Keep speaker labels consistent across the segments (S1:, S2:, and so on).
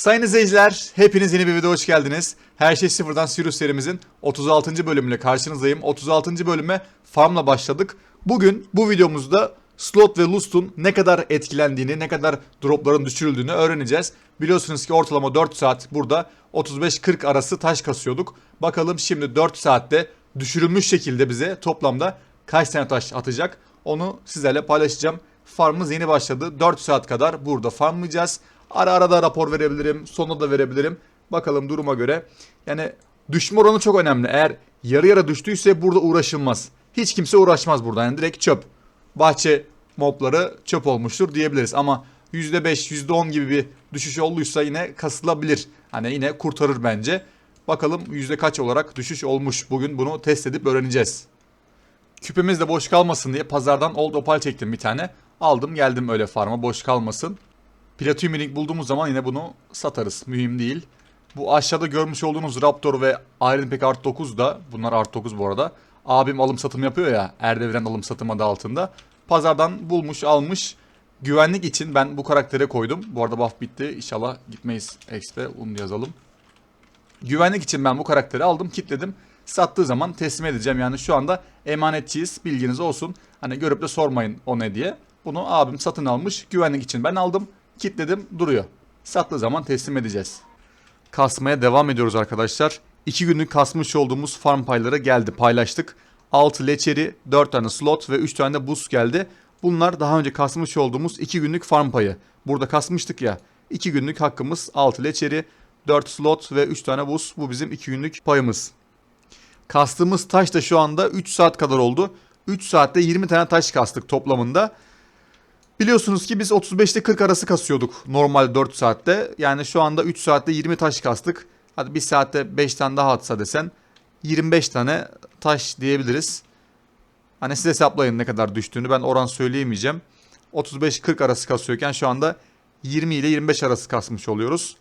S1: Sayın izleyiciler, hepiniz yeni bir videoya hoş geldiniz. Her şey sıfırdan Sirius serimizin 36. bölümüyle karşınızdayım. 36. bölüme farmla başladık. Bugün bu videomuzda Slot ve Lust'un ne kadar etkilendiğini, ne kadar dropların düşürüldüğünü öğreneceğiz. Biliyorsunuz ki ortalama 4 saat burada 35-40 arası taş kasıyorduk. Bakalım şimdi 4 saatte düşürülmüş şekilde bize toplamda kaç tane taş atacak onu sizlerle paylaşacağım. Farmımız yeni başladı. 4 saat kadar burada farmlayacağız. Ara ara da rapor verebilirim. Sonunda da verebilirim. Bakalım duruma göre. Yani düşme oranı çok önemli. Eğer yarı yarı düştüyse burada uğraşılmaz. Hiç kimse uğraşmaz burada. Yani direkt çöp. Bahçe mobları çöp olmuştur diyebiliriz. Ama %5, %10 gibi bir düşüş olduysa yine kasılabilir. Hani yine kurtarır bence. Bakalım yüzde kaç olarak düşüş olmuş. Bugün bunu test edip öğreneceğiz. Küpemiz de boş kalmasın diye pazardan old opal çektim bir tane. Aldım geldim öyle farma boş kalmasın. Platinum link bulduğumuz zaman yine bunu satarız. Mühim değil. Bu aşağıda görmüş olduğunuz Raptor ve Iron Pack Art 9 da bunlar Art 9 bu arada. Abim alım satım yapıyor ya Erdevren alım satım adı altında. Pazardan bulmuş almış. Güvenlik için ben bu karaktere koydum. Bu arada buff bitti. İnşallah gitmeyiz X'de. Onu yazalım. Güvenlik için ben bu karakteri aldım, kitledim. Sattığı zaman teslim edeceğim. Yani şu anda emanetçiyiz. Bilginiz olsun. Hani görüp de sormayın o ne diye. Bunu abim satın almış. Güvenlik için ben aldım. Kitledim duruyor. Sattığı zaman teslim edeceğiz. Kasmaya devam ediyoruz arkadaşlar. 2 günlük kasmış olduğumuz farm payları geldi paylaştık. 6 leçeri, 4 tane slot ve 3 tane de boost geldi. Bunlar daha önce kasmış olduğumuz 2 günlük farm payı. Burada kasmıştık ya. 2 günlük hakkımız 6 leçeri, 4 slot ve 3 tane boost. Bu bizim 2 günlük payımız. Kastığımız taş da şu anda 3 saat kadar oldu. 3 saatte 20 tane taş kastık toplamında. Biliyorsunuz ki biz 35'te 40 arası kasıyorduk normal 4 saatte. Yani şu anda 3 saatte 20 taş kastık. Hadi 1 saatte 5 tane daha atsa desen 25 tane taş diyebiliriz. Hani siz hesaplayın ne kadar düştüğünü ben oran söyleyemeyeceğim. 35-40 arası kasıyorken şu anda 20 ile 25 arası kasmış oluyoruz.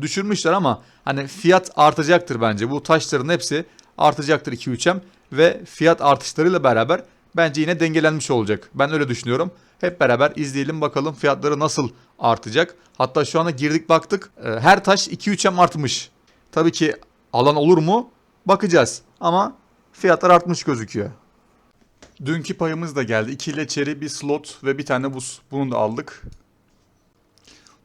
S1: Düşürmüşler ama hani fiyat artacaktır bence. Bu taşların hepsi artacaktır 2-3'em ve fiyat artışlarıyla beraber bence yine dengelenmiş olacak. Ben öyle düşünüyorum. Hep beraber izleyelim bakalım fiyatları nasıl artacak. Hatta şu anda girdik baktık e, her taş 2-3'em artmış. Tabii ki alan olur mu? Bakacağız. Ama fiyatlar artmış gözüküyor. Dünkü payımız da geldi. 2 leçeri, bir slot ve bir tane buz. Bunu da aldık.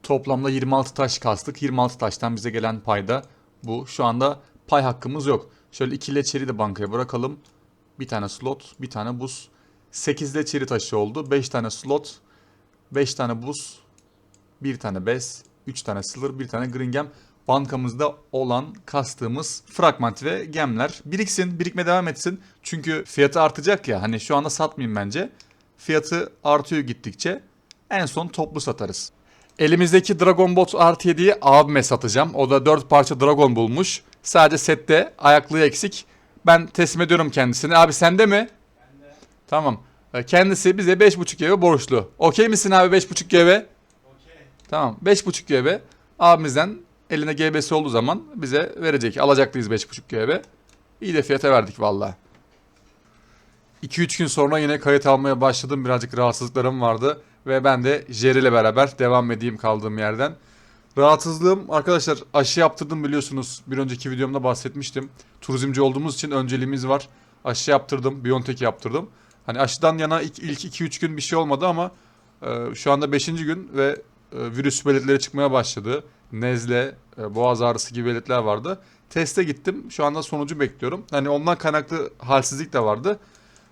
S1: Toplamda 26 taş kastık. 26 taştan bize gelen payda bu. Şu anda pay hakkımız yok. Şöyle 2 leçeri de bankaya bırakalım. Bir tane slot, bir tane buz. 8 leçeri taşı oldu. 5 tane slot, 5 tane buz, bir tane bez, 3 tane silver, bir tane green gem. Bankamızda olan kastığımız fragment ve gemler biriksin, birikme devam etsin. Çünkü fiyatı artacak ya. Hani şu anda satmayayım bence. Fiyatı artıyor gittikçe. En son toplu satarız. Elimizdeki Dragon Bot R7'yi abime satacağım. O da 4 parça Dragon bulmuş. Sadece sette ayaklığı eksik. Ben teslim ediyorum kendisini. Abi sende mi? Bende. Tamam. Ee, Kendisi bize 5.5 GB borçlu. Okey misin abi 5.5 GB? Okey. Tamam. 5.5 GB abimizden eline GB'si olduğu zaman bize verecek. Alacaklıyız 5.5 GB. İyi de fiyata verdik valla. 2-3 gün sonra yine kayıt almaya başladım. Birazcık rahatsızlıklarım vardı. Ve ben de Jerry ile beraber devam edeyim kaldığım yerden. Rahatsızlığım arkadaşlar aşı yaptırdım biliyorsunuz. Bir önceki videomda bahsetmiştim. Turizmci olduğumuz için önceliğimiz var. Aşı yaptırdım. Biontech yaptırdım. Hani aşıdan yana ilk, ilk 2-3 gün bir şey olmadı ama e, şu anda 5. gün ve e, virüs belirtileri çıkmaya başladı. Nezle, e, boğaz ağrısı gibi belirtiler vardı. Teste gittim. Şu anda sonucu bekliyorum. Hani ondan kaynaklı halsizlik de vardı.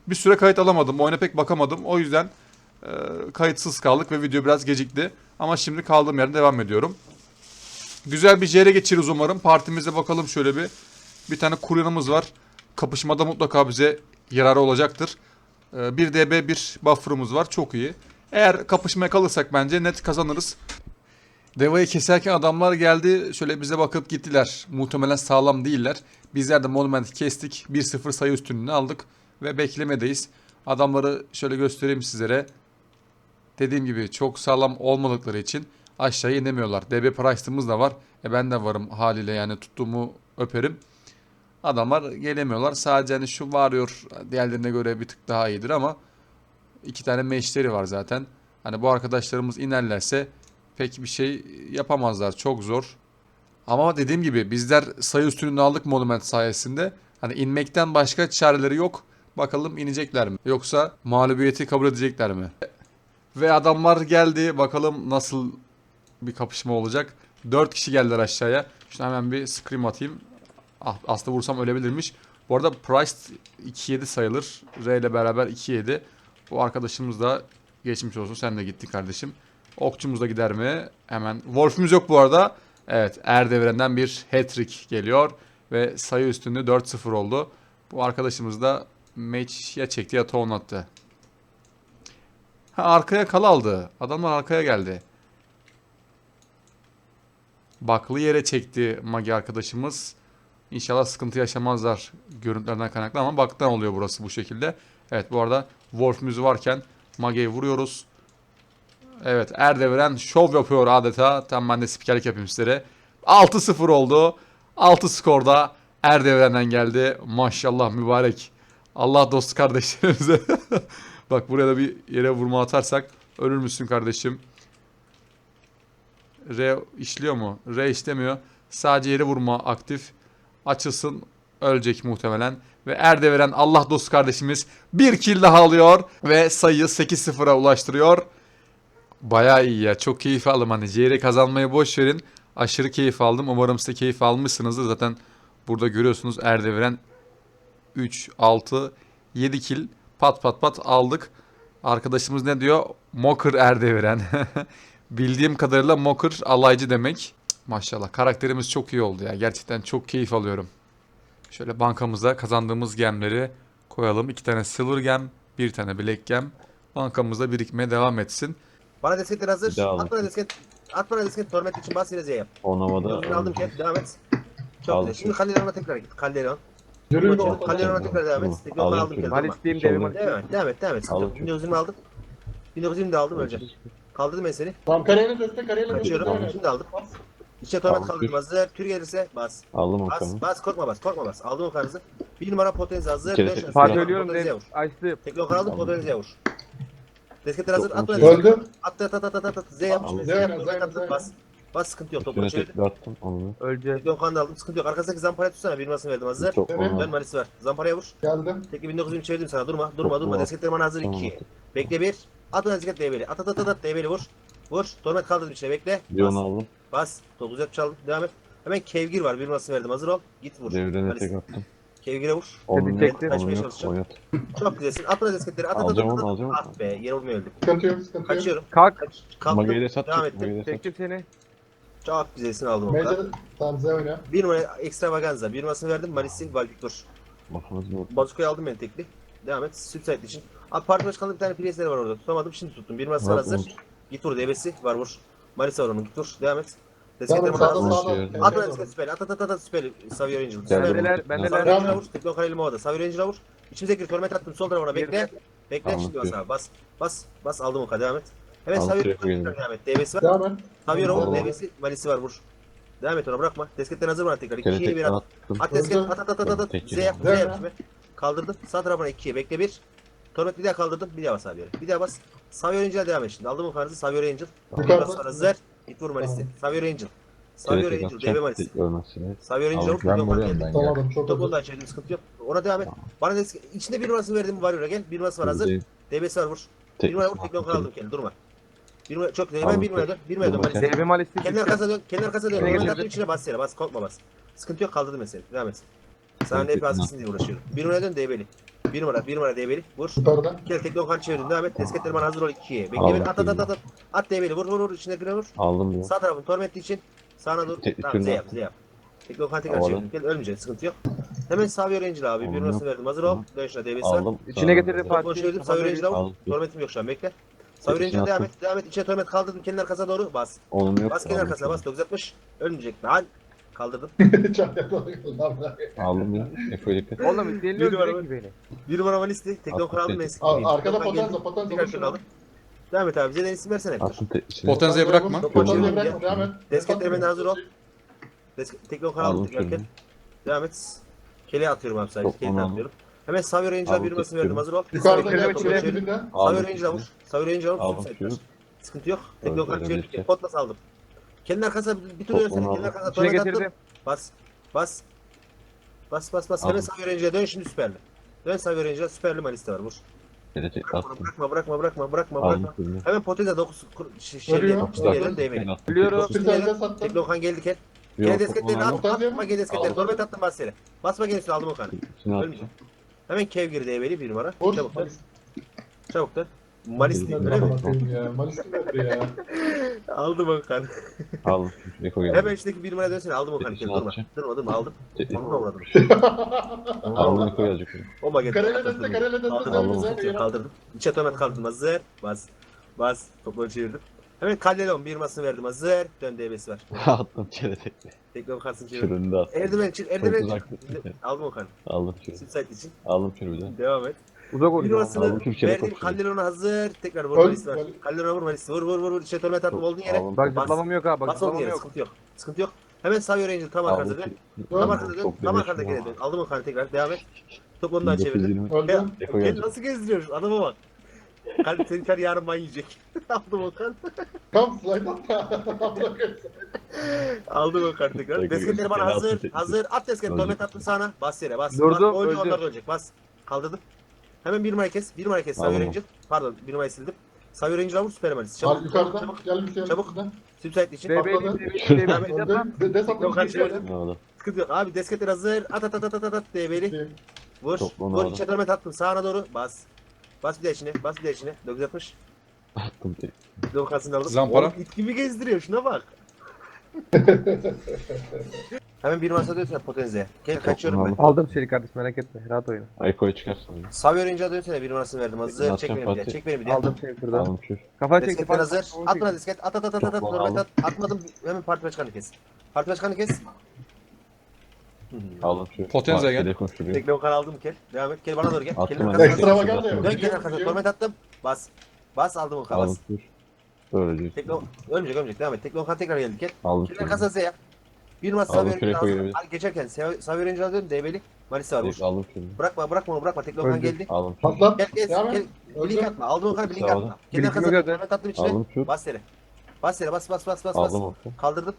S1: Bir süre kayıt alamadım. Oyuna pek bakamadım. O yüzden e, kayıtsız kaldık ve video biraz gecikti. Ama şimdi kaldığım yerden devam ediyorum. Güzel bir jere geçiririz umarım. Partimize bakalım şöyle bir. Bir tane kuryanımız var. Kapışmada mutlaka bize yararı olacaktır. Ee, bir DB bir buffer'ımız var. Çok iyi. Eğer kapışmaya kalırsak bence net kazanırız. Deva'yı keserken adamlar geldi. Şöyle bize bakıp gittiler. Muhtemelen sağlam değiller. Bizler de Monument'i kestik. 1-0 sayı üstünlüğünü aldık. Ve beklemedeyiz. Adamları şöyle göstereyim sizlere. Dediğim gibi çok sağlam olmadıkları için aşağıya inemiyorlar. DB Price'ımız da var. E ben de varım haliyle yani tuttuğumu öperim. Adamlar gelemiyorlar. Sadece hani şu varıyor diğerlerine göre bir tık daha iyidir ama iki tane meşleri var zaten. Hani bu arkadaşlarımız inerlerse pek bir şey yapamazlar. Çok zor. Ama dediğim gibi bizler sayı üstünlüğünü aldık Monument sayesinde. Hani inmekten başka çareleri yok. Bakalım inecekler mi? Yoksa mağlubiyeti kabul edecekler mi? Ve adamlar geldi. Bakalım nasıl bir kapışma olacak. 4 kişi geldiler aşağıya. Şuna hemen bir scream atayım. Ah, aslında vursam ölebilirmiş. Bu arada Price 2-7 sayılır. R ile beraber 2-7. Bu arkadaşımız da geçmiş olsun. Sen de gittin kardeşim. Okçumuz da gider mi? Hemen. Wolf'umuz yok bu arada. Evet. Erdevren'den bir hat-trick geliyor. Ve sayı üstünlüğü 4-0 oldu. Bu arkadaşımız da match ya çekti ya ton attı. Ha, arkaya kal aldı. Adamlar arkaya geldi. Baklı yere çekti Magi arkadaşımız. İnşallah sıkıntı yaşamazlar görüntülerden kaynaklı ama baktan oluyor burası bu şekilde. Evet bu arada Wolf'ümüz varken Magi'yi vuruyoruz. Evet Erdevren şov yapıyor adeta. Tam ben de spikerlik yapayım sizlere. 6-0 oldu. 6 skorda Erdevren'den geldi. Maşallah mübarek. Allah dostu kardeşlerimize. Bak buraya da bir yere vurma atarsak ölür müsün kardeşim? R işliyor mu? R işlemiyor. Sadece yere vurma aktif. Açılsın ölecek muhtemelen. Ve Erdeveren Allah dostu kardeşimiz bir kill daha alıyor. Ve sayıyı 8-0'a ulaştırıyor. Bayağı iyi ya. Çok keyif aldım. Hani CR kazanmayı boş verin. Aşırı keyif aldım. Umarım siz keyif almışsınızdır. Zaten burada görüyorsunuz Erdeveren 3, 6, 7 kill pat pat pat aldık. Arkadaşımız ne diyor? Mocker Erdeveren. Bildiğim kadarıyla Mocker alaycı demek. Cık, Maşallah karakterimiz çok iyi oldu ya. Gerçekten çok keyif alıyorum. Şöyle bankamıza kazandığımız gemleri koyalım. İki tane silver gem, bir tane black gem. Bankamızda birikmeye devam etsin.
S2: Bana desketler hazır.
S3: Aldım.
S2: At bana desket. At bana desket. Torment için bas yine Z yap.
S3: Onamada
S2: Yolunu aldım ket. Devam et. Çok
S3: Aldım.
S2: güzel. Şimdi Calderon'a tekrar git. Calderon.
S4: Yürü
S2: Calderon'a
S3: Calderon.
S2: tekrar devam et.
S3: Tamam.
S2: Tekrar aldım
S3: Aldım
S2: ket.
S3: şunu.
S2: Devam
S5: Malis diyeyim dedim.
S3: Solda.
S2: Devam et. Devam et. Devam et. Sıkıntı
S3: Aldım
S2: yok.
S3: şunu.
S2: 1920 aldım. 1920 de aldım öleceğim. Kaldırdım ben seni.
S4: Tamam karayla destek karayla
S2: Kaçıyorum.
S4: destek.
S2: Şimdi aldım. İçe torment kaldırdım hazır. Tür gelirse bas.
S3: Aldım
S2: Bas.
S3: okanı.
S2: Bas. Korkma bas. Korkma bas. Aldım o karızı. Bir numara potensi hazır.
S3: Kere
S2: Dön
S3: tek-
S2: şurası.
S5: Parti
S3: Tamam.
S5: ölüyorum
S2: Potensiye
S5: dedim.
S2: vur.
S5: Açtı.
S2: Tekrar aldım.
S3: Tamam.
S2: Potensiye vur. Desketler hazır. At desket.
S4: Öldü.
S2: At at at at at at. Z yap.
S3: Aldım.
S2: Z yap.
S4: Zeynep,
S2: Torment at,
S4: Zeynep,
S2: Bas. Bas sıkıntı yok. Topla
S3: Üstüne
S2: çevir.
S3: tekrar attım onu.
S2: Kan da aldım. Sıkıntı yok. Arkasındaki zamparaya tutsana. Bir numarasını verdim hazır.
S3: Çok
S4: Evet.
S2: Dön
S3: onu.
S2: Malisi ver. Zamparaya vur.
S4: Geldim.
S2: Tekli 1920 çevirdim sana. Durma. Durma
S3: Çok
S2: durma.
S3: var.
S2: Bana hazır
S3: Tamam.
S2: 2. Bekle bir. At desket DB'li. At at at at at DB'li vur. Vur. Torment kaldırdım içine bekle. Bas.
S3: aldım.
S2: Bas. 9 yap çaldım. Devam et. Hemen kevgir var. Bir numarasını verdim. Hazır ol. Git vur.
S3: Devrene tek attım.
S2: Kevgire vur.
S3: Onun yok. Onun
S2: Kaçmaya
S3: yok.
S2: çalışacağım.
S3: Oynat.
S2: Çok güzelsin. At desketleri. At at at
S3: Alacağım onu,
S2: at.
S3: alacağım.
S2: At be. Yer olmuyor öldüm.
S4: Sıkıntı yok sıkıntı yok.
S2: Kaçıyorum.
S5: Kalk.
S2: Kaç. Kalktım.
S3: Mageyi de sat.
S2: Devam ettim.
S3: Mageyi de sat.
S5: Çektim seni.
S2: Çok güzelsin aldım o kadar.
S4: Major tamam Z oyna.
S2: Bir numara extravaganza. Bir numarasını verdim. Malisi Valviktor.
S3: Bakalım bu.
S2: Bazukayı aldım ben tekli. Devam et. Subside için. Abi parti başkanlığı bir tane priestleri var orada. Tutamadım şimdi tuttum. Bir Var, hazır. Git vur DB'si var vur. Marisa var onun git vur. Devam et. Desteklerim var hazır.
S3: Nasıl
S4: sağda.
S3: yani?
S2: At. At at at at süper. Savio. Süper.
S5: Bendeler, bendeler.
S2: Savio vur. Tekno Kareli Mova'da. Savio Angel'a vur. İçimize gir. Torment attım. Sol tarafına bekle. Bekle şimdi bas abi. Bas. Bas. Bas. Aldım o kadar. Devam et.
S3: Aldım,
S2: Savio
S3: geldim.
S2: devam et. DB'si var.
S4: Devam et.
S2: Savio'ya vur. DB'si. Malisi var vur. Devam et ona bırakma. Desketten hazır bana tekrar.
S3: Kere
S2: 2'ye 1
S3: tekrar
S2: at. At desket at at at at at. Z yap Z yap. Kaldırdım. Sağ tarafına 2'ye bekle 1. Torment bir daha kaldırdım. Bir daha bas abi yere. Bir daha bas. Savio Angel'a devam et şimdi. Aldım o kartı. Savio Angel. Ondan sonra Zer. Git vur Malisi.
S4: Tamam.
S2: Savio Angel. Savio
S3: tek
S2: Angel. DB
S3: atacağım.
S2: Malisi.
S3: Tek ölmezsin.
S2: Savio Angel
S3: Aldım.
S2: vur.
S3: Ben
S2: Yok,
S3: vuruyorum ben.
S4: Çok hızlı.
S2: ondan çevirdim sıkıntı yok. Ona devam et. Bana desk içinde bir numarasını verdim var gel. Bir numarası var hazır.
S3: Değil.
S2: DB'si var vur. Bir
S3: Tek
S2: numara vur. Teknon aldım kendi durma. Bir numara çok hemen
S3: Aldım,
S2: bir numara dön. Bir numara dön.
S3: Durma,
S2: Malisi.
S5: DB Malis
S2: Kendi arkasına dön. Kendi arkasına dön. Attım içine bas yere. Bas korkma bas. Sıkıntı yok kaldırdım mesela. Devam et. Sana ne pasısın diye uğraşıyorum. Bir numara dön DB'li. Bir numara, bir numara DB'li. Vur.
S4: Yukarıda.
S2: Gel teknon kan çevirdim. Devam et. Desketleri bana hazır ol 2'ye. Bekle bir at at at at. at. At DB'li. Vur vur vur. İçine vur.
S3: Aldım ya.
S2: Sağ tarafın tormentli için sağına dur.
S3: Tek-
S2: Tamam Z yap Z yap. Tekno kan tekrar çevirdim. Gel ölmeyeceksin sıkıntı yok. Hemen Savio Ranger abi. Bir numarasını verdim. Hazır ol. Dön şuna DB'si.
S3: Aldım.
S5: İçine getirdim Fatih.
S2: çevirdim. Savio Ranger'a vur.
S3: Aldım.
S2: Tormentim yok şu an bekle. Savio
S3: İçine
S2: Ranger'a devam et. Devam et. İçine torment kaldırdım. Kendin arkasına doğru bas.
S3: Onun yok.
S2: Bas kenar
S3: Aldım.
S2: arkasına bas. 960. Ölmeyecek. Lan. Kaldırdım.
S4: Çok yakaladım.
S3: Aldım ya. Dikkat.
S5: Oğlum
S2: numara
S5: öldürecek ki beni.
S2: Bir numara valisti. Tekno
S3: Attım,
S2: kraldım
S3: tek-
S2: eski.
S4: Al, Arkada
S2: Tekno geldi.
S4: potenza potenza.
S2: Tekrar
S4: vur
S2: şunu aldım. Devam et abi. Zeden isim versene.
S3: Attım tek içine.
S1: Potenza'yı bırakma.
S4: Potenza
S2: Gel.
S4: bırakma devam et.
S2: Desketleri benden hazır ol. Desk- Tekno kraldım
S3: Aldım
S2: tekrarken.
S3: şunu.
S2: Devam et. Keleğe atıyorum abi sadece.
S3: Yok,
S2: Keleğe
S3: onu
S2: atıyorum. Hemen Savio Ranger'a
S3: Aldım,
S2: bir numarasını
S3: tekrar.
S2: verdim. Hazır ol.
S4: Yukarıda
S2: Savio
S4: gel
S5: Tekrar
S4: kulübe
S5: içine-
S4: dibinde.
S2: Savio
S3: Aldım.
S2: Ranger'a vur. Savio Ranger'a vur.
S3: Aldım.
S2: Sıkıntı yok. Tek
S3: Evet,
S2: lokal
S3: öyle
S2: çevirdik. Aldım? Kendi arkasına bir- tur dönsene. Kendi
S3: aldım.
S2: arkasına
S5: İçine
S2: attım.
S5: getirdim.
S2: Bas. Bas. Bas bas bas. Hemen
S3: Aldım.
S2: sağ öğrenciye dön şimdi süperli. Dön sağ öğrenciye süperli maliste var. Vur.
S3: Gelecek
S2: Bırakma
S3: attım.
S2: bırakma bırakma bırakma bırakma
S3: Aldım
S2: bırakma.
S3: kürünü.
S2: Hemen poteze 9
S4: Ölüyor.
S2: diyelim. Işte diyelim
S3: Ben
S2: değmeli.
S3: attım.
S5: Biliyorum.
S4: Bir tane sattım.
S2: Geldi kel.
S3: Yok,
S2: Gel desketlerini
S3: aldım.
S2: at. Atma gel desketleri.
S3: Aldım.
S2: Torment attım bas yere. Basma gel üstüne aldım o kanı.
S3: İçine attım.
S2: Ölmeyecek. Hemen kev girdi eveli bir numara.
S4: Vur.
S2: Çabuk dön. Çabuk dön. Malis değil öyle mi?
S4: Bakayım ya. Malis yaptı ya?
S2: Aldım o kanı.
S3: Aldım. Eko geldi.
S2: Hemen içindeki bir numara dönsene. Aldım o kanı.
S3: Hepsini
S2: Durma.
S3: atacağım.
S2: Durma durma aldım. Onu uğradım.
S3: Aldım Eko gelecek.
S2: Oma geldi.
S4: Karele deste karele deste.
S2: Kaldırdım.
S3: Aldım.
S4: Aldım.
S2: Kaldırdım. Kaldırdım. İçe tomet kaldırdım. Hazır. Bas. Bas. Topları çevirdim. Hemen Kallelon bir masını verdim. Hazır. Dön DB'si var.
S3: Attım gelecek.
S2: Tekrar karşısını çevirdim.
S3: Kürünü de attım.
S2: Erdiven çık. Erdiven
S3: Çok
S2: çık. Aldım o kanı.
S3: Aldım kürünü.
S2: Subsite için.
S3: Aldım kürünü.
S2: Devam et.
S5: Uzak oynuyor.
S3: Aldım, Türkiye'de
S2: verdim.
S3: koşuyor.
S2: Kallelon'a hazır. Tekrar
S4: Öl,
S2: vurmalisi var.
S4: öl.
S2: Kallelon'a vurmalisi. Vur vur vur. vur. İçe tomet attım. Olduğun yere.
S5: Bak
S2: Bas.
S5: zıplamam yok ha. Bak
S2: Bas olduğun
S5: zıplamam
S2: yere.
S5: yok.
S2: Sıkıntı yok. Sıkıntı yok. Hemen sağ yöre Tam
S3: Aldım
S2: arkada dön. Tam arkada dön. Tam arkada geri dön. Aldım o kanı tekrar. Devam et. Top ondan çevirdim.
S3: 1920.
S4: Öldüm.
S3: Eko
S2: nasıl gezdiriyoruz? Adama bak. Kalp senin kar yarın ban yiyecek. Aldım o kan.
S4: Tam. Bırakın.
S2: Aldım o kan tekrar. Desketleri bana hazır. Hazır. At desketi.
S3: Öldü.
S2: Torment attım sana. Bas yere bas.
S5: Durdum,
S2: bas. Oyuncu
S5: öldü.
S2: onlar ölecek. Bas. Kaldırdım. Hemen bir numara kes. Bir numara kes. Sağ
S3: Aldım.
S2: öğrenci. Pardon. Bir numarayı sildim. Sağ öğrenci vur süper.
S4: Al
S2: Çabuk. Çabuk.
S4: yukarıdan.
S2: Çabuk.
S4: Gel bir şey
S2: Çabuk. Subsite için.
S5: DB'li
S4: Patladı. De- Des
S2: Yok,
S4: atmış.
S2: kaçırdım.
S3: Ne oldu?
S2: Sıkıntı yok. Abi desketler hazır. At at at at at at. DB'li. Vur.
S3: Toplam
S2: Vur.
S3: aldım.
S2: İçe torment attım. Sağına doğru. Bas. Bas bir de içine. Bas bir de içine. 960.
S3: Attım tek.
S2: Lokasını aldım.
S1: Zampara.
S2: Oğlum it gibi gezdiriyor şuna bak. Hemen bir masada dönsene potenzeye. Gel kaçıyorum ben.
S5: Aldım seni kardeş merak etme. Rahat oyna.
S3: Eko'yu çıkarsın.
S2: Sağ öğrenciye dönsene bir numarasını verdim. Hazır. Çek beni bir de.
S3: Fatih.
S2: Çek beni bir de.
S5: Aldım seni şuradan.
S3: Aldım kür.
S5: Kafa çekti.
S2: Desketler hazır. At disket. At at at at at. at. Normal. Atmadım. Hemen parti başkanı kes. Parti başkanı kes. Hmm.
S3: Aldım kür.
S1: Potenza gel.
S2: Tekne okan aldım kel. Devam et. Gel bana doğru gel. Kelin arkasına
S4: Ekstra
S2: dön. kelin arkasına. Torment attım. Bas. Bas aldım okan
S3: Aldım
S2: bas. Tekne ölmeyecek ölmeyecek. Devam et. Tekne okan tekrar geldi gel.
S3: Aldım
S2: Kelin arkasına Z yap. Sağ
S3: Aldım,
S2: öğrenci
S3: kürek
S2: lazım.
S3: koyuyor.
S2: Al, Geçerken sağ öğrenci lazım. DB'li. Malisi var. Vur.
S3: Aldım kür.
S2: Bırakma bırakma onu bırakma. Tekne okan
S5: Öldü.
S2: geldi.
S3: Aldım kür.
S4: Patlat.
S2: Gel gel
S4: Devam
S2: gel.
S4: et.
S2: Blink
S4: Öldüm.
S2: atma. Aldın okan blink
S3: Sağ ol.
S2: atma. Kelin
S5: Blink'imi
S2: arkasına
S5: gördün.
S2: torment attım içine.
S3: Aldım kür.
S2: Bas yere. Bas yere bas bas bas bas bas.
S3: Aldım oku.
S2: Kaldırdım.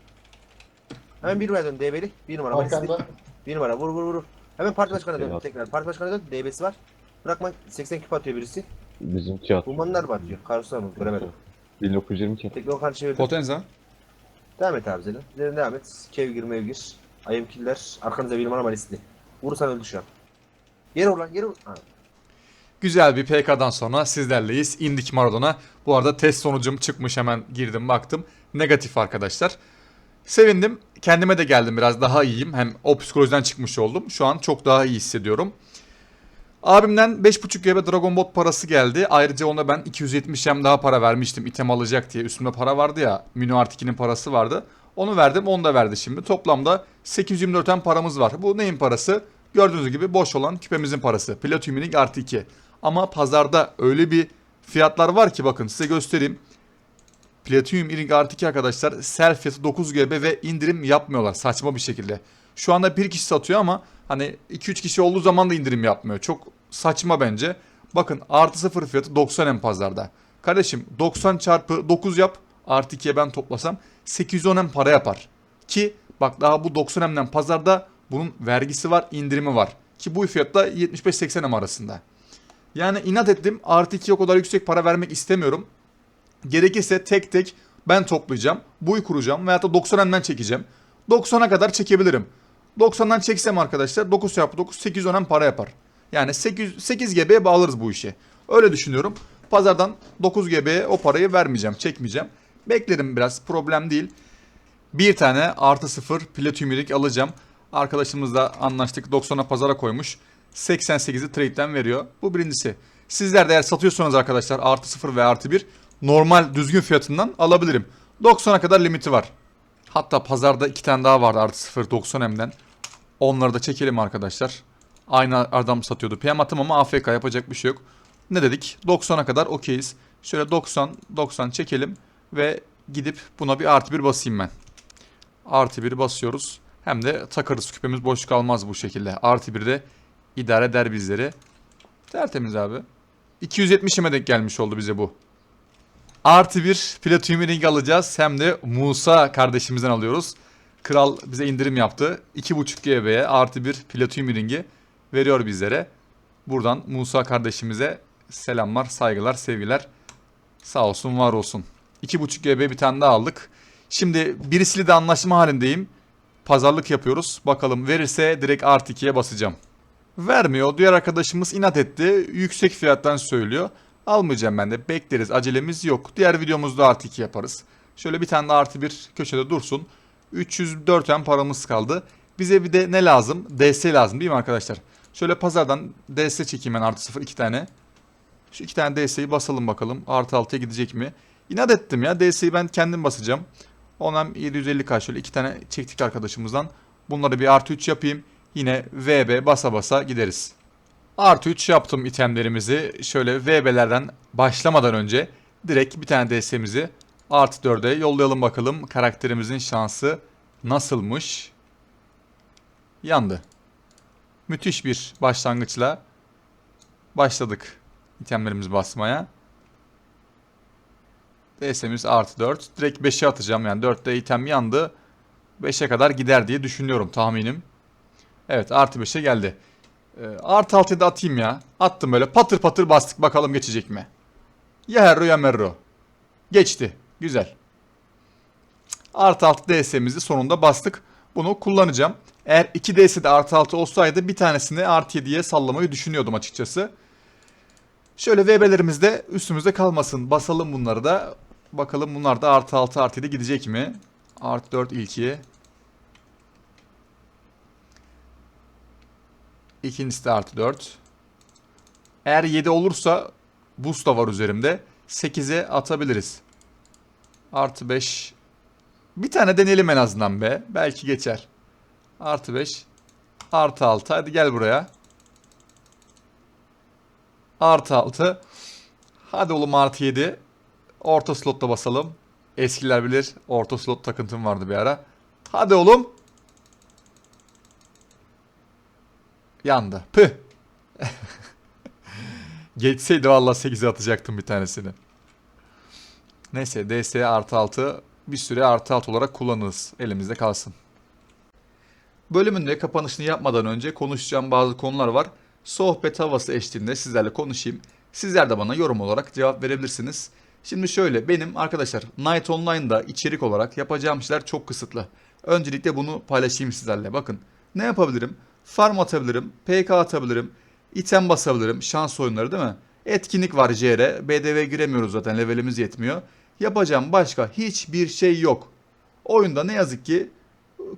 S2: Hemen bir numara dön DB'li. Bir numara. Malisi.
S4: Arkanda.
S2: Bir numara vur vur vur. Hemen parti başkanına dön.
S3: Eyvallah.
S2: Tekrar parti başkanına dön. DB'si var. Bırakma 80 küp atıyor birisi.
S3: Bizim tiyatro.
S2: Bulmanlar mı atıyor? Karuslar mı? Göremedim.
S3: 1920 kere.
S2: Tekne okan çevirdim.
S1: Potenza.
S2: Devam et abi Zelin. Zelin devam et. Kevgir mevgir. Ayım killer. Arkanıza bir numara malisti. Vurursan öldü şu an. Yere vur lan yere. Ha.
S1: Güzel bir PK'dan sonra sizlerleyiz. İndik Maradona. Bu arada test sonucum çıkmış hemen girdim baktım. Negatif arkadaşlar. Sevindim. Kendime de geldim biraz daha iyiyim. Hem o psikolojiden çıkmış oldum. Şu an çok daha iyi hissediyorum. Abimden 5.5 GB Dragon Bot parası geldi. Ayrıca ona ben 270 M daha para vermiştim. item alacak diye. Üstümde para vardı ya. Mino Art 2'nin parası vardı. Onu verdim. Onu da verdi şimdi. Toplamda 824 M paramız var. Bu neyin parası? Gördüğünüz gibi boş olan küpemizin parası. Platinum Link artı 2. Ama pazarda öyle bir fiyatlar var ki bakın size göstereyim. Platinum Ring artı 2 arkadaşlar sell fiyatı 9 GB ve indirim yapmıyorlar saçma bir şekilde. Şu anda bir kişi satıyor ama hani 2-3 kişi olduğu zaman da indirim yapmıyor. Çok saçma bence. Bakın artı 0 fiyatı 90 M pazarda. Kardeşim 90 çarpı 9 yap artı 2'ye ben toplasam 810 M para yapar. Ki bak daha bu 90 M'den pazarda bunun vergisi var indirimi var. Ki bu fiyatla 75-80 M arasında. Yani inat ettim artı 2'ye o kadar yüksek para vermek istemiyorum. Gerekirse tek tek ben toplayacağım. Buy kuracağım veyahut da 90 M'den çekeceğim. 90'a kadar çekebilirim. 90'dan çeksem arkadaşlar 9 çarpı 9 810 M para yapar. Yani 8, 8 GB'ye bağlarız bu işi. Öyle düşünüyorum. Pazardan 9 GB'ye o parayı vermeyeceğim, çekmeyeceğim. Beklerim biraz problem değil. Bir tane artı 0 Platinum Ring alacağım. Arkadaşımızla anlaştık 90'a pazara koymuş. 88'i trade'den veriyor. Bu birincisi. Sizler de eğer satıyorsanız arkadaşlar artı 0 ve artı 1 normal düzgün fiyatından alabilirim. 90'a kadar limiti var. Hatta pazarda iki tane daha vardı artı 0 90M'den. Onları da çekelim arkadaşlar. Aynı adam satıyordu. PM attım ama AFK yapacak bir şey yok. Ne dedik? 90'a kadar okeyiz. Şöyle 90 90 çekelim ve gidip buna bir artı 1 basayım ben. Artı 1 basıyoruz. Hem de takarız küpemiz boş kalmaz bu şekilde. Artı 1 de idare eder bizleri. Tertemiz abi. 270'ime denk gelmiş oldu bize bu. Artı bir Platinum Ring alacağız. Hem de Musa kardeşimizden alıyoruz. Kral bize indirim yaptı. 2.5 GB'ye artı bir Platinum Ring'i veriyor bizlere. Buradan Musa kardeşimize selamlar, saygılar, sevgiler. Sağ olsun, var olsun. 2.5 GB bir tane daha aldık. Şimdi birisiyle de anlaşma halindeyim. Pazarlık yapıyoruz. Bakalım verirse direkt artı 2'ye basacağım. Vermiyor. Diğer arkadaşımız inat etti. Yüksek fiyattan söylüyor. Almayacağım ben de. Bekleriz. Acelemiz yok. Diğer videomuzda artı 2 yaparız. Şöyle bir tane de artı bir köşede dursun. 304 en paramız kaldı. Bize bir de ne lazım? DS lazım değil mi arkadaşlar? Şöyle pazardan DS çekeyim ben artı 0 iki tane. Şu iki tane DS'yi basalım bakalım. Artı 6'ya gidecek mi? İnat ettim ya. DS'yi ben kendim basacağım. Ondan 750k şöyle iki tane çektik arkadaşımızdan. Bunları bir artı 3 yapayım. Yine VB basa basa gideriz. Artı 3 yaptım itemlerimizi. Şöyle VB'lerden başlamadan önce direkt bir tane DS'mizi artı 4'e yollayalım bakalım. Karakterimizin şansı nasılmış? Yandı. Müthiş bir başlangıçla başladık itemlerimizi basmaya. DS'miz artı 4. Direkt 5'e atacağım yani 4'te item yandı. 5'e kadar gider diye düşünüyorum tahminim. Evet artı 5'e geldi. Ee, artı 6'ya da atayım ya. Attım böyle patır patır bastık bakalım geçecek mi? Ya herro ya merro. Geçti. Güzel. Artı 6 DS'mizi sonunda bastık. Bunu kullanacağım. Eğer 2 DS de artı 6 olsaydı bir tanesini artı 7'ye sallamayı düşünüyordum açıkçası. Şöyle VB'lerimiz de üstümüzde kalmasın. Basalım bunları da. Bakalım bunlar da artı 6 artı 7 gidecek mi? Artı 4 ilki. İkincisi de artı 4. Eğer 7 olursa boost da var üzerimde. 8'e atabiliriz. Artı 5. Bir tane deneyelim en azından be. Belki geçer. Artı 5. Artı 6. Hadi gel buraya. Artı 6. Hadi oğlum artı 7. Orta slotta basalım. Eskiler bilir. Orta slot takıntım vardı bir ara. Hadi oğlum. Yandı. Püh. Geçseydi valla 8'e atacaktım bir tanesini. Neyse DS artı 6 bir süre artı 6 olarak kullanırız. Elimizde kalsın. Bölümün de kapanışını yapmadan önce konuşacağım bazı konular var. Sohbet havası eşliğinde sizlerle konuşayım. Sizler de bana yorum olarak cevap verebilirsiniz. Şimdi şöyle benim arkadaşlar Night Online'da içerik olarak yapacağım şeyler çok kısıtlı. Öncelikle bunu paylaşayım sizlerle. Bakın ne yapabilirim? Farm atabilirim, PK atabilirim, item basabilirim, şans oyunları değil mi? Etkinlik var JR, BDV giremiyoruz zaten levelimiz yetmiyor. Yapacağım başka hiçbir şey yok. Oyunda ne yazık ki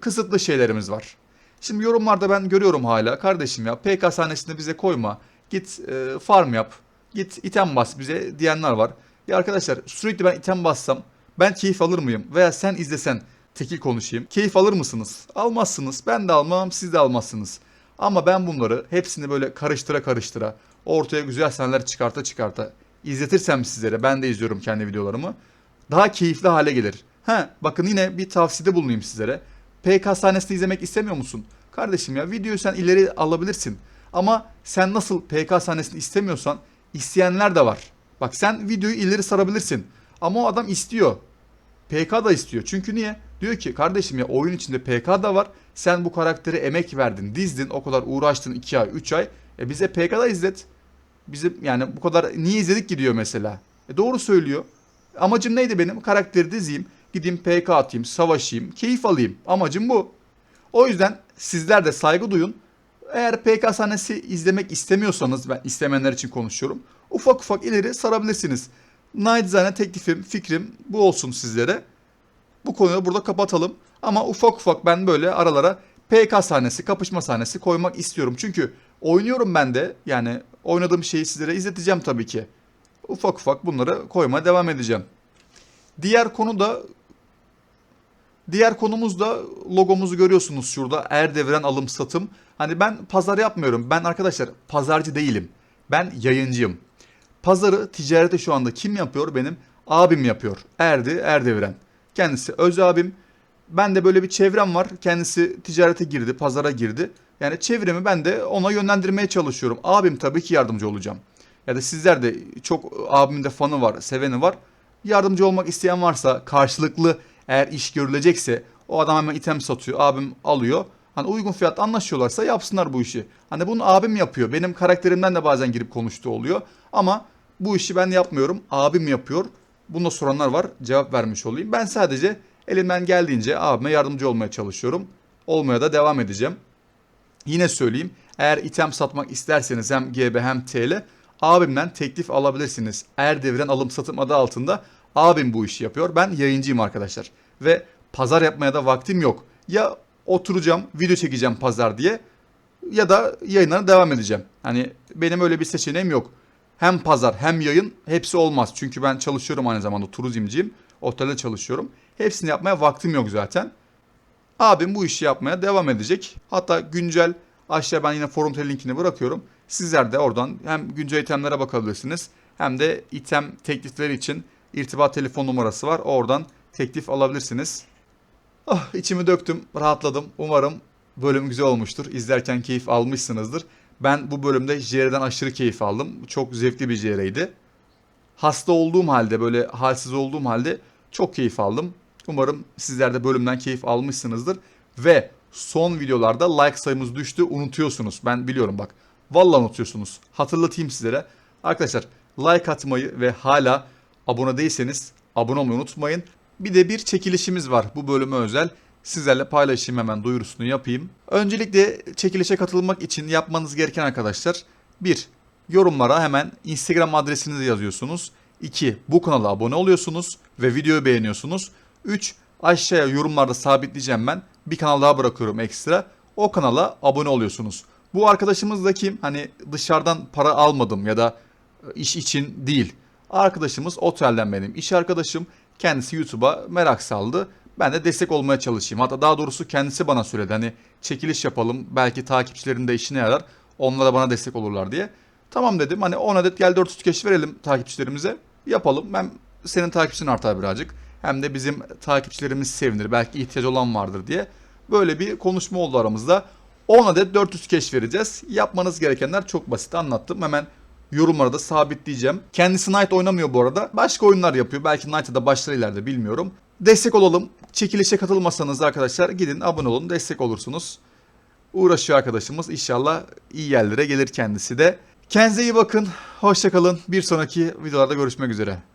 S1: kısıtlı şeylerimiz var. Şimdi yorumlarda ben görüyorum hala kardeşim ya PK sahnesinde bize koyma. Git e, farm yap. Git item bas bize diyenler var. Ya arkadaşlar sürekli ben item bassam ben keyif alır mıyım? Veya sen izlesen tekil konuşayım. Keyif alır mısınız? Almazsınız. Ben de almam siz de almazsınız. Ama ben bunları hepsini böyle karıştıra karıştıra ortaya güzel sahneler çıkarta çıkarta izletirsem sizlere ben de izliyorum kendi videolarımı daha keyifli hale gelir. Ha bakın yine bir tavsiyede bulunayım sizlere. PK sahnesini izlemek istemiyor musun? Kardeşim ya videoyu sen ileri alabilirsin. Ama sen nasıl PK sahnesini istemiyorsan isteyenler de var. Bak sen videoyu ileri sarabilirsin. Ama o adam istiyor. PK da istiyor. Çünkü niye? Diyor ki kardeşim ya oyun içinde PK da var. Sen bu karaktere emek verdin, dizdin, o kadar uğraştın 2 ay, 3 ay. E bize PK'da izlet. Bizim yani bu kadar niye izledik ki diyor mesela. E doğru söylüyor. Amacım neydi benim? Karakteri dizeyim, gideyim PK atayım, savaşayım, keyif alayım. Amacım bu. O yüzden sizler de saygı duyun. Eğer PK sahnesi izlemek istemiyorsanız, ben istemeyenler için konuşuyorum. Ufak ufak ileri sarabilirsiniz. Naçizane teklifim, fikrim bu olsun sizlere. Bu konuyu burada kapatalım. Ama ufak ufak ben böyle aralara PK sahnesi, kapışma sahnesi koymak istiyorum. Çünkü oynuyorum ben de. Yani oynadığım şeyi sizlere izleteceğim tabii ki. Ufak ufak bunları koymaya devam edeceğim. Diğer konu da Diğer konumuz da logomuzu görüyorsunuz şurada. Erdevren alım satım. Hani ben pazar yapmıyorum. Ben arkadaşlar pazarcı değilim. Ben yayıncıyım. Pazarı ticarete şu anda kim yapıyor? Benim abim yapıyor. Erdi Erdevren. Kendisi öz abim. Ben de böyle bir çevrem var. Kendisi ticarete girdi, pazara girdi. Yani çevremi ben de ona yönlendirmeye çalışıyorum. Abim tabii ki yardımcı olacağım. Ya da sizler de çok abimin de fanı var, seveni var. yardımcı olmak isteyen varsa karşılıklı eğer iş görülecekse o adam hemen item satıyor abim alıyor. Hani uygun fiyat anlaşıyorlarsa yapsınlar bu işi. Hani bunu abim yapıyor. Benim karakterimden de bazen girip konuştuğu oluyor. Ama bu işi ben yapmıyorum. Abim yapıyor. Bunda soranlar var. Cevap vermiş olayım. Ben sadece elimden geldiğince abime yardımcı olmaya çalışıyorum. Olmaya da devam edeceğim. Yine söyleyeyim. Eğer item satmak isterseniz hem GB hem TL abimden teklif alabilirsiniz. Erdeviren alım satım adı altında abim bu işi yapıyor. Ben yayıncıyım arkadaşlar. Ve pazar yapmaya da vaktim yok. Ya oturacağım video çekeceğim pazar diye ya da yayınlara devam edeceğim. Hani benim öyle bir seçeneğim yok. Hem pazar hem yayın hepsi olmaz. Çünkü ben çalışıyorum aynı zamanda turizmciyim. Otelde çalışıyorum. Hepsini yapmaya vaktim yok zaten. Abim bu işi yapmaya devam edecek. Hatta güncel aşağı ben yine forum linkini bırakıyorum. Sizler de oradan hem güncel itemlere bakabilirsiniz hem de item teklifleri için irtibat telefon numarası var. Oradan teklif alabilirsiniz. Ah içimi döktüm, rahatladım. Umarım bölüm güzel olmuştur. İzlerken keyif almışsınızdır. Ben bu bölümde JR'den aşırı keyif aldım. Çok zevkli bir JR'ydi. Hasta olduğum halde, böyle halsiz olduğum halde çok keyif aldım. Umarım sizler de bölümden keyif almışsınızdır. Ve son videolarda like sayımız düştü. Unutuyorsunuz. Ben biliyorum bak. Vallahi unutuyorsunuz. Hatırlatayım sizlere. Arkadaşlar like atmayı ve hala abone değilseniz abone olmayı unutmayın. Bir de bir çekilişimiz var bu bölüme özel. Sizlerle paylaşayım hemen duyurusunu yapayım. Öncelikle çekilişe katılmak için yapmanız gereken arkadaşlar 1. Yorumlara hemen Instagram adresinizi yazıyorsunuz. 2. Bu kanala abone oluyorsunuz ve videoyu beğeniyorsunuz. 3. Aşağıya yorumlarda sabitleyeceğim ben. Bir kanal daha bırakıyorum ekstra. O kanala abone oluyorsunuz. Bu arkadaşımız da kim? Hani dışarıdan para almadım ya da iş için değil. Arkadaşımız otelden benim iş arkadaşım. Kendisi YouTube'a merak saldı. Ben de destek olmaya çalışayım. Hatta daha doğrusu kendisi bana söyledi. Hani çekiliş yapalım. Belki takipçilerin de işine yarar. Onlar da bana destek olurlar diye. Tamam dedim. Hani 10 adet gel 400 keş verelim takipçilerimize. Yapalım. Hem senin takipçin artar birazcık. Hem de bizim takipçilerimiz sevinir. Belki ihtiyaç olan vardır diye. Böyle bir konuşma oldu aramızda. 10 adet 400 keş vereceğiz. Yapmanız gerekenler çok basit anlattım. Hemen yorumlara da sabitleyeceğim. Kendisi Knight oynamıyor bu arada. Başka oyunlar yapıyor. Belki Knight'a da başlar ileride bilmiyorum. Destek olalım. Çekilişe katılmasanız arkadaşlar gidin abone olun. Destek olursunuz. Uğraşıyor arkadaşımız. İnşallah iyi yerlere gelir kendisi de. Kendinize iyi bakın. Hoşçakalın. Bir sonraki videolarda görüşmek üzere.